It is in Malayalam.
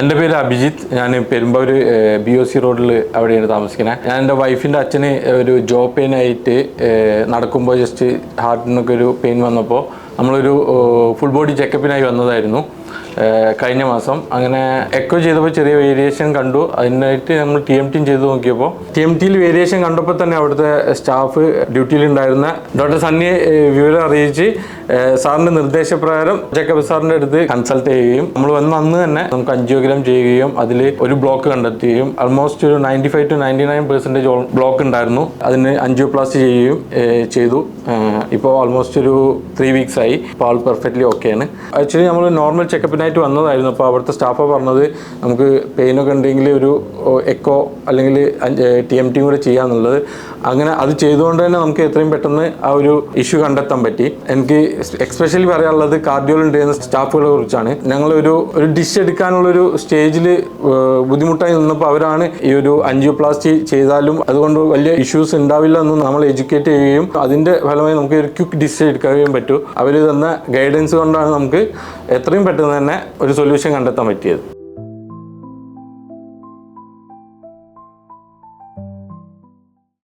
എന്റെ പേര് അഭിജിത്ത്. ഞാൻ പെരുമ്പാവൂർ ബി ഒ സി റോഡിൽ അവിടെയാണ് താമസിക്കുന്നത് ഞാൻ എന്റെ വൈഫിന്റെ അച്ഛന് ഒരു ജോ പെയിൻ ആയിട്ട് നടക്കുമ്പോൾ ജസ്റ്റ് ഹാർട്ടിനൊക്കെ ഒരു പെയിൻ വന്നപ്പോൾ നമ്മളൊരു ഫുൾ ബോഡി ചെക്കപ്പിനായി വന്നതായിരുന്നു. കഴിഞ്ഞ മാസം. അങ്ങനെ എക്കോ ചെയ്തപ്പോൾ ചെറിയ വേരിയേഷൻ കണ്ടു. അതിനായിട്ട് നമ്മൾ ടി എം ടിയും ചെയ്ത് നോക്കിയപ്പോൾ. ടി എം ടിയിൽ വേരിയേഷൻ കണ്ടപ്പോൾ തന്നെ അവിടുത്തെ സ്റ്റാഫ് ഡ്യൂട്ടിയിലുണ്ടായിരുന്ന ഡോക്ടർ സണ്ണി വിവരം അറിയിച്ച് സാറിന്റെ നിർദ്ദേശപ്രകാരം ജേക്കബ് സാറിന്റെ അടുത്ത് കൺസൾട്ട് ചെയ്യുകയും നമ്മൾ വന്ന് അന്ന് തന്നെ നമുക്ക് അഞ്ചിയോഗ്രാം ചെയ്യുകയും അതിൽ ഒരു ബ്ലോക്ക് കണ്ടെത്തുകയും ആൾമോസ്റ്റ് ഒരു ninety five to ninety nine percentage block ഉണ്ടായിരുന്നു. അതിന് അഞ്ചിയോപ്ലാസ്റ്റ് ചെയ്യുകയും ചെയ്തു. ഇപ്പോൾ ഓൾമോസ്റ്റ് ഒരു ത്രീ വീക്സ് ആയി. ഇപ്പോൾ ആൾ പെർഫെക്റ്റ്ലി ഓക്കെയാണ് ആക്ച്വലി നമ്മൾ നോർമൽ ചെക്കപ്പിനായിട്ട് വന്നതായിരുന്നു. അപ്പോൾ അവിടുത്തെ സ്റ്റാഫ് പറഞ്ഞത് നമുക്ക് പെയിനൊക്കെ ഉണ്ടെങ്കിൽ ഒരു എക്കോ അല്ലെങ്കിൽ ടി എം ടി കൂടെ ചെയ്യാന്നുള്ളത്. അങ്ങനെ അത് ചെയ്തുകൊണ്ട് തന്നെ നമുക്ക് എത്രയും പെട്ടെന്ന് ആ ഒരു ഇഷ്യൂ കണ്ടെത്താൻ പറ്റി. എനിക്ക് എക്സ്പെഷ്യലി പറയാനുള്ളത് കാർഡിയോളിൽ ചെയ്യുന്ന സ്റ്റാഫുകളെ കുറിച്ചാണ്. ഞങ്ങൾ ഒരു ഡിഷ് എടുക്കാനുള്ള ഒരു സ്റ്റേജിൽ ബുദ്ധിമുട്ടായി നിന്നപ്പോൾ അവരാണ് ഈ ഒരു അഞ്ചിയോപ്ലാസ്റ്റി ചെയ്താലും അതുകൊണ്ട് വലിയ ഇഷ്യൂസ് ഉണ്ടാവില്ല എന്ന് നമ്മൾ എഡ്യൂക്കേറ്റ് ചെയ്യുകയും അതിന്റെ ഫലമായി നമുക്ക് ഒരു ക്വിക്ക് ഡിഷ് എടുക്കുകയും പറ്റൂ. അവർ തന്ന ഗൈഡൻസ് കൊണ്ടാണ് നമുക്ക് എത്രയും പെട്ടെന്ന് തന്നെ ഒരു സൊല്യൂഷൻ കണ്ടെത്താൻ പറ്റിയത്.